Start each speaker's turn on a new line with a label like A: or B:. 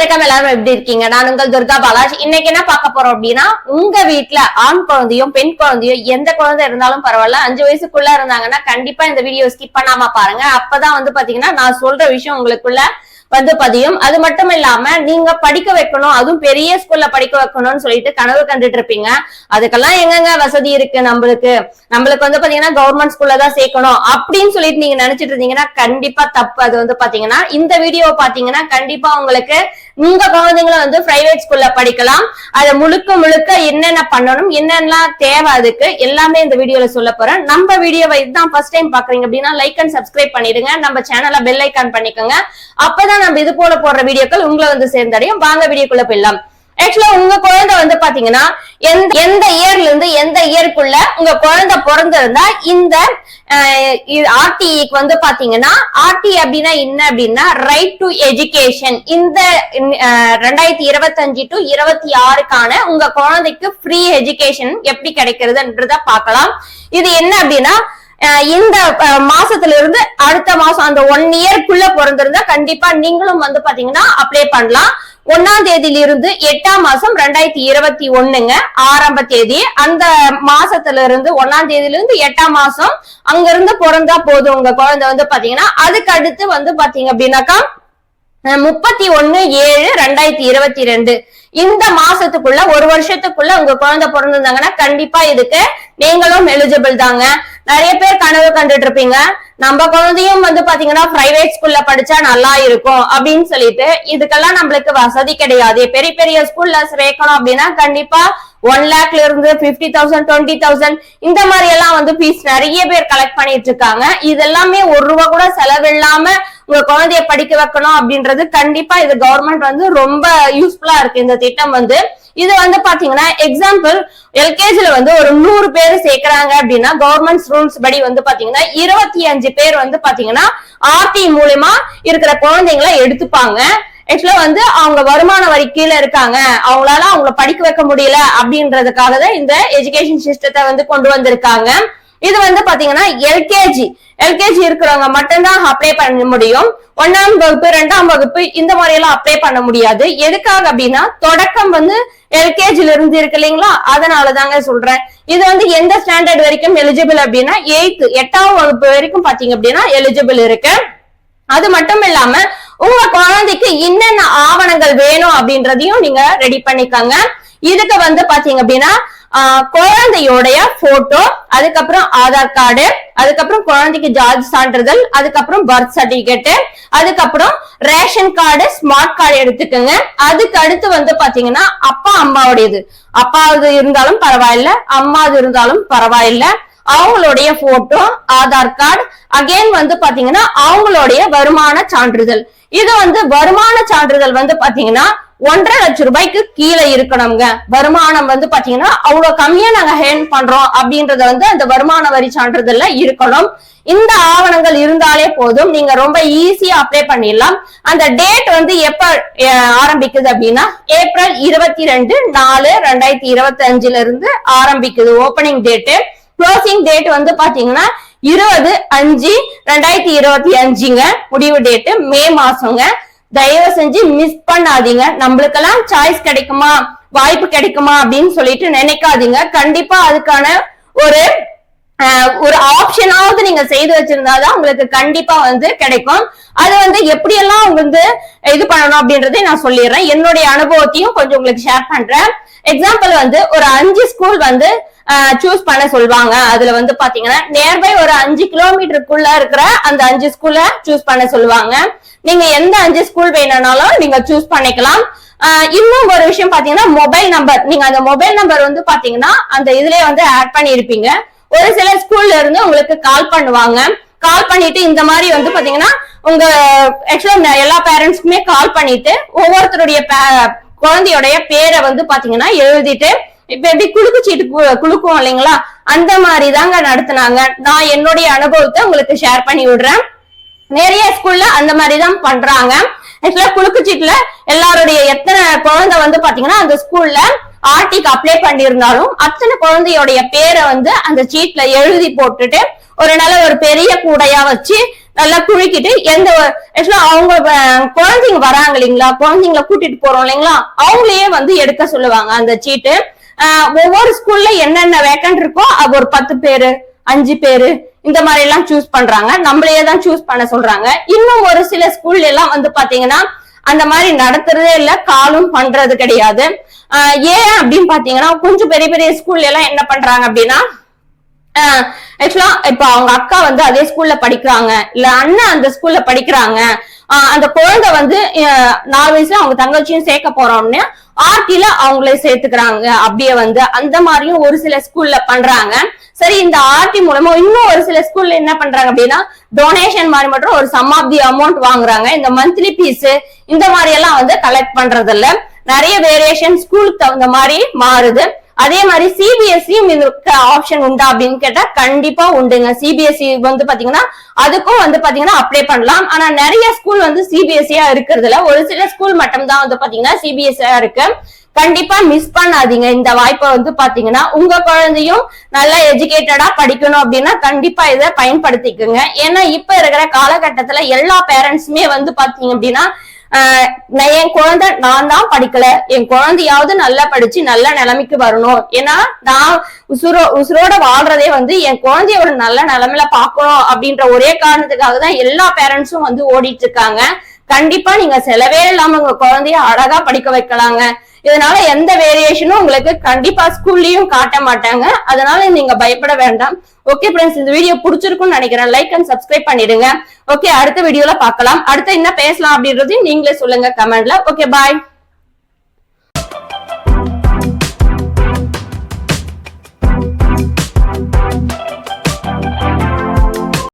A: வணக்கம் எல்லாரும் எப்படி இருக்கீங்க? நான் உங்கள் துர்கா பாலாஜ். இன்னைக்கு என்ன பார்க்க போறோம் அப்படின்னா உங்க வீட்டுல ஆண் குழந்தையும் பெண் குழந்தையும் எந்த குழந்தை இருந்தாலும் பரவாயில்ல. அஞ்சு வயசுக்குள்ள இருந்தாங்கன்னா கண்டிப்பா இந்த வீடியோ ஸ்கிப் பண்ணாம பாருங்க. அப்பதான் வந்து பாத்தீங்கன்னா நான் சொல்ற விஷயம் உங்களுக்குள்ள வந்து பதியும். அது மட்டும் இல்லாம நீங்க படிக்க வைக்கணும். அதுவும் பெரிய ஸ்கூல்ல படிக்க வைக்கணும்னு சொல்லிட்டு கனவு கண்டுட்டு இருப்பீங்க. அதுக்கெல்லாம் எங்கெங்க வசதி இருக்கு நம்மளுக்கு? நம்மளுக்கு வந்து பாத்தீங்கன்னா கவர்மெண்ட் ஸ்கூல்ல தான் சேர்க்கணும் அப்படின்னு சொல்லிட்டு நீங்க நினைச்சிட்டு இருந்தீங்கன்னா கண்டிப்பா தப்பு. அது வந்து பாத்தீங்கன்னா இந்த வீடியோ பாத்தீங்கன்னா கண்டிப்பா உங்களுக்கு உங்க குழந்தைங்களும் வந்து பிரைவேட் ஸ்கூல்ல படிக்கலாம். அதை முழுக்க முழுக்க என்னென்ன பண்ணணும் என்னென்னலாம் தேவை அதுக்கு எல்லாமே இந்த வீடியோல சொல்ல போறேன். நம்ம வீடியோவை இதுதான் ஃபர்ஸ்ட் டைம் பாக்குறீங்க அப்படின்னா லைக் அண்ட் சப்ஸ்கிரைப் பண்ணிடுங்க. நம்ம சேனலை பெல் ஐக்கான் பண்ணிக்கோங்க. அப்பதான் நம்ம இது போல போடுற வீடியோக்கள் உங்களை வந்து சேர்ந்தடையும். வாங்க வீடியோக்குள்ள போயிடலாம். ஆக்சுவலா உங்க குழந்தை வந்து பாத்தீங்கன்னா எந்த எந்த இயர்ல இருந்து எந்த இயர்க்குள்ள உங்க குழந்தை பிறந்திருந்தா இந்த ஆர்டிக்கு வந்து பாத்தீங்கன்னா ஆர்டி அப்படின்னா என்ன அப்படின்னா ரைட் டு எஜுகேஷன் இந்த ரெண்டாயிரத்தி இருபத்தஞ்சு டு இருபத்தி ஆறுக்கான உங்க குழந்தைக்கு ஃப்ரீ எஜுகேஷன் எப்படி கிடைக்கிறதுன்றத பார்க்கலாம். இது என்ன அப்படின்னா அஹ் இந்த மாசத்துல இருந்து அடுத்த மாசம் அந்த ஒன் இயர்க்குள்ள பிறந்திருந்தா கண்டிப்பா நீங்களும் வந்து பாத்தீங்கன்னா அப்ளை பண்ணலாம். ஒன்னாம் தேதியில இருந்து எட்டாம் மாசம் ரெண்டாயிரத்தி இருபத்தி ஒண்ணுங்க ஆரம்ப தேதி. அந்த மாசத்துல இருந்து ஒன்னாம் தேதியில இருந்து எட்டாம் மாசம் அங்க இருந்து பிறந்தா போதும் உங்க குழந்தை வந்து பாத்தீங்கன்னா. அதுக்கு அடுத்து வந்து பாத்தீங்க அப்படின்னாக்கா முப்பத்தி ஒண்ணு ஏழு ரெண்டாயிரத்தி இருபத்தி ரெண்டு. இந்த மாசத்துக்குள்ள ஒரு வருஷத்துக்குள்ள உங்க குழந்தை பிறந்திருந்தாங்கன்னா கண்டிப்பா இதுக்கு நீங்களும் எலிஜிபிள் தாங்க. நிறைய பேர் கனவு கண்டுட்டு இருப்பீங்க. நம்ம குழந்தையும் வந்து பாத்தீங்கன்னா பிரைவேட் ஸ்கூல்ல படிச்சா நல்லா இருக்கும் அப்படின்னு சொல்லிட்டு இதுக்கெல்லாம் நம்மளுக்கு வசதி கிடையாது. பெரிய பெரிய ஸ்கூல்ல சேர்க்கணும் அப்படின்னா கண்டிப்பா ஒன் லேக்ல இருந்து பிப்டி தௌசண்ட் டுவெண்ட்டி தௌசண்ட் இந்த மாதிரி எல்லாம் வந்து ஃபீஸ் நிறைய பேர் கலெக்ட் பண்ணிட்டு இருக்காங்க. இது எல்லாமே ஒரு ரூபா கூட செலவில்லாம உங்க குழந்தைய படிக்க வைக்கணும் அப்படின்றது கண்டிப்பா இது கவர்மெண்ட் வந்து ரொம்ப யூஸ்ஃபுல்லா இருக்கு. இந்த திட்டம் வந்து இது வந்து பாத்தீங்கன்னா எக்ஸாம்பிள் எல்கேஜில வந்து ஒரு நூறு பேர் சேர்க்கிறாங்க அப்படின்னா கவர்மெண்ட் ரூல்ஸ் படி வந்து பாத்தீங்கன்னா இருபத்தி அஞ்சு பேர் வந்து பாத்தீங்கன்னா ஆர்டி மூலியமா இருக்கிற குழந்தைங்களை எடுத்துப்பாங்க. ஆக்சுவலா வந்து அவங்க வருமான வரி கீழே இருக்காங்க. அவங்களால அவங்கள படிக்க வைக்க முடியல அப்படின்றதுக்காக தான் இந்த எஜுகேஷன் சிஸ்டத்தை வந்து கொண்டு வந்திருக்காங்க. இது வந்து பாத்தீங்கன்னா எல்கேஜி எல்கேஜி இருக்கிறவங்க மட்டும்தான் அப்ளை பண்ண முடியும். ஒன்னாம் வகுப்பு ரெண்டாம் வகுப்பு இந்த மாதிரி எல்லாம் அப்ளை பண்ண முடியாது. எதுக்காக அப்படின்னா தொடக்கம் வந்து எல்கேஜில இருந்து இருக்கு இல்லைங்களா? அதனால தாங்க சொல்றேன். இது வந்து எந்த ஸ்டாண்டர்ட் வரைக்கும் எலிஜிபிள் அப்படின்னா எயித்து எட்டாம் வகுப்பு வரைக்கும் பாத்தீங்க அப்படின்னா எலிஜிபிள் இருக்கு. அது மட்டும் இல்லாம உங்க குழந்தைக்கு என்னென்ன ஆவணங்கள் வேணும் அப்படின்றதையும் நீங்க ரெடி பண்ணிக்கோங்க. இதுக்கு வந்து பாத்தீங்க அப்படின்னா குழந்தையோடைய போட்டோ அதுக்கப்புறம் ஆதார் கார்டு அதுக்கப்புறம் குழந்தைக்கு ஜாதி சான்றிதழ் அதுக்கப்புறம் பர்த் சர்டிபிகேட் அதுக்கப்புறம் ரேஷன் கார்டு ஸ்மார்ட் கார்டு எடுத்துக்கோங்க. அதுக்கு அடுத்து வந்து பாத்தீங்கன்னா அப்பா அம்மாவுடையது. அப்பாவது இருந்தாலும் பரவாயில்ல அம்மாவது இருந்தாலும் பரவாயில்ல. அவங்களுடைய போட்டோ ஆதார் கார்டு அகைன் வந்து பாத்தீங்கன்னா அவங்களுடைய வருமான சான்றிதழ். இது வந்து வருமான சான்றிதழ் வந்து பாத்தீங்கன்னா ஒன்றரை லட்சம் ரூபாய்க்கு கீழே இருக்கணுங்க வருமானம் வந்து பாத்தீங்கன்னா அவ்வளவு கம்மியா நாங்க ஹேண்ட் பண்றோம் அப்படின்றத வந்து அந்த வருமான வரி சான்றிதழ்ல இருக்கணும். இந்த ஆவணங்கள் இருந்தாலே போதும். நீங்க ரொம்ப ஈஸியா அப்ளை பண்ணிடலாம். அந்த டேட் வந்து எப்ப ஆரம்பிக்குது அப்படின்னா ஏப்ரல் இருபத்தி ரெண்டு நாலு ரெண்டாயிரத்தி இருபத்தி அஞ்சுல இருந்து ஆரம்பிக்குது ஓப்பனிங் டேட்டு க்ளோசிங் டேட் வந்து பாத்தீங்கன்னா இருபது அஞ்சு ரெண்டாயிரத்தி இருபத்தி அஞ்சுங்க. முடிவு டேட்டு மே மாசங்க. தயவு செஞ்சு மிஸ் பண்ணாதீங்க. நம்மளுக்கெல்லாம் சாய்ஸ் கிடைக்குமா? வாய்ப்பு கிடைக்குமா? அப்படின்னு சொல்லிட்டு நினைக்காதீங்க. கண்டிப்பா அதுக்கான ஒரு ஒரு ஆப்ஷனாவது நீங்க செய்து வச்சிருந்தாதான் உங்களுக்கு கண்டிப்பா வந்து கிடைக்கும். அது வந்து எப்படியெல்லாம் வந்து இது பண்ணணும் அப்படின்றதை நான் சொல்லிடுறேன். என்னுடைய அனுபவத்தையும் கொஞ்சம் உங்களுக்கு ஷேர் பண்றேன். எக்ஸாம்பிள் வந்து ஒரு அஞ்சு ஸ்கூல் வந்து சூஸ் பண்ண சொல்லுவாங்க. அதுல வந்து பாத்தீங்கன்னா நியர்பை ஒரு அஞ்சு கிலோமீட்டருக்குள்ள இருக்கிற அந்த அஞ்சு ஸ்கூல்ல சூஸ் பண்ண சொல்லுவாங்க. நீங்க எந்த அஞ்சு ஸ்கூல் வேணும்னாலும் நீங்க சூஸ் பண்ணிக்கலாம். இன்னும் ஒரு விஷயம் பாத்தீங்கன்னா மொபைல் நம்பர் நீங்க அந்த மொபைல் நம்பர் வந்து பாத்தீங்கன்னா அந்த இதுலயே வந்து ஆட் பண்ணிருப்பீங்க ஒரு சில ஸ்கூல்ல இருந்து உங்களுக்கு கால் பண்ணுவாங்க. கால் பண்ணிட்டு இந்த மாதிரி வந்து பாத்தீங்கன்னா உங்க ஆக்சுவலா எல்லா பேரண்ட்ஸ்க்குமே கால் பண்ணிட்டு ஒவ்வொருத்தருடைய pa- குழந்தையோடைய பேரை வந்து பாத்தீங்கன்னா எழுதிட்டு இப்ப எப்படி குலுக்கு சீட்டு கு- இல்லைங்களா? அந்த மாதிரி தாங்க நான் என்னுடைய அனுபவத்தை உங்களுக்கு ஷேர் பண்ணி விடுறேன். நிறைய ஸ்கூல்ல அந்த மாதிரி தான் பண்றாங்க ஆக்சுவலா குலுக்குச்சீட்டுல எல்லாருடைய எத்தனை குழந்தை வந்து பாத்தீங்கன்னா அந்த ஸ்கூல்ல ஆர்டிக்கு அப்ளை பண்ணியிருந்தாலும் அத்தனை குழந்தையோடைய பேரை வந்து அந்த சீட்ல எழுதி போட்டுட்டு ஒரு நல்ல ஒரு பெரிய கூடையா வச்சு நல்லா குழுக்கிட்டு எந்த ஆக்சுவலா அவங்க குழந்தைங்க வராங்க இல்லைங்களா? குழந்தைங்கள கூட்டிட்டு போறோம் இல்லைங்களா? அவங்களையே வந்து எடுக்க சொல்லுவாங்க அந்த சீட்டு ஒவ்வொரு ஸ்கூல்ல என்னென்ன வேக்கன்ட் இருக்கோ அது ஒரு பத்து பேரு அஞ்சு பேரு இந்த மாதிரி எல்லாம் சூஸ் பண்றாங்க. நம்மளையே தான் சூஸ் பண்ண சொல்றாங்க. இன்னும் ஒரு சில ஸ்கூல்ல எல்லாம் வந்து பாத்தீங்கன்னா அந்த மாதிரி நடத்துறதே இல்ல காலும் பண்றது கிடையாது. ஆஹ் ஏன் அப்படின்னு பாத்தீங்கன்னா கொஞ்சம் பெரிய பெரிய ஸ்கூல்ல எல்லாம் என்ன பண்றாங்க அப்படின்னா ஆக்சுவலா இப்ப அவங்க அக்கா வந்து அதே ஸ்கூல்ல படிக்கிறாங்க. இல்ல அண்ணன் அந்த ஸ்கூல்ல படிக்கிறாங்க. அந்த குழந்தை வந்து நாலு வயசுல அவங்க தங்கச்சியும் சேர்க்க போறோம்னு ஆர்டில அவங்களே சேர்த்துக்கிறாங்க. அப்படியே வந்து அந்த மாதிரியும் ஒரு சில ஸ்கூல்ல பண்றாங்க. சரி இந்த ஆர்டி மூலமா இன்னும் ஒரு சில ஸ்கூல்ல என்ன பண்றாங்க அப்படின்னா டொனேஷன் மாதிரி மட்டும் ஒரு சம் ஆஃப் தி அமௌண்ட் வாங்குறாங்க. இந்த மந்த்லி பீஸ் இந்த மாதிரி எல்லாம் வந்து கலெக்ட் பண்றது இல்ல நிறைய வேரியேஷன் ஸ்கூலுக்கு தகுந்த மாதிரி மாறுது. அதே மாதிரி சிபிஎஸ்சியும் இதுக்கு ஆப்ஷன் உண்டா அப்படின்னு கேட்டா கண்டிப்பா உண்டுங்க. சிபிஎஸ்சி வந்து பாத்தீங்கன்னா அதுக்கும் வந்து பாத்தீங்கன்னா அப்ளை பண்ணலாம். ஆனா நிறைய ஸ்கூல் வந்து சிபிஎஸ்சியா இருக்கிறதுல ஒரு சில ஸ்கூல் மட்டும்தான் வந்து பாத்தீங்கன்னா சிபிஎஸ்சியா இருக்கு. கண்டிப்பா மிஸ் பண்ணாதீங்க. இந்த வாய்ப்பை வந்து பாத்தீங்கன்னா உங்க குழந்தையும் நல்லா எஜுகேட்டடா படிக்கணும் அப்படின்னா கண்டிப்பா இதை பயன்படுத்திக்கோங்க. ஏன்னா இப்ப இருக்கிற காலகட்டத்துல எல்லா பேரண்ட்ஸுமே வந்து பாத்தீங்க அப்படின்னா நான் என் குழந்தை நான் தான் படிக்கல. என் குழந்தையாவது நல்லா படிச்சு நல்ல நிலைமைக்கு வரணும். ஏன்னா நான் உசுரோ உசுரோட வாழ்றதே வந்து என் குழந்தைய ஒரு நல்ல நிலைமையில பார்க்கணும் அப்படின்ற ஒரே காரணத்துக்காக தான் எல்லா பேரண்ட்ஸும் வந்து ஓடிட்டு இருக்காங்க. கண்டிப்பா நீங்க செலவே இல்லாம உங்க குழந்தைய அழகா படிக்க வைக்கலாங்க. இதனால எந்த வேரியேஷனும் உங்களுக்கு கண்டிப்பா ஸ்கூல்லயும் காட்ட மாட்டாங்க. அதனால நீங்க பயப்பட வேண்டாம். ஓகே ஃப்ரெண்ட்ஸ் இந்த வீடியோ பிடிச்சிருக்கும்னு நினைக்கிறேன். லைக் அண்ட் சப்ஸ்கிரைப் பண்ணிடுங்க. ஓகே அடுத்த வீடியோல பார்க்கலாம். அடுத்து என்ன பேசலாம் அப்படின்றதையும் நீங்களே சொல்லுங்க கமெண்ட்ல ஓகே பாய்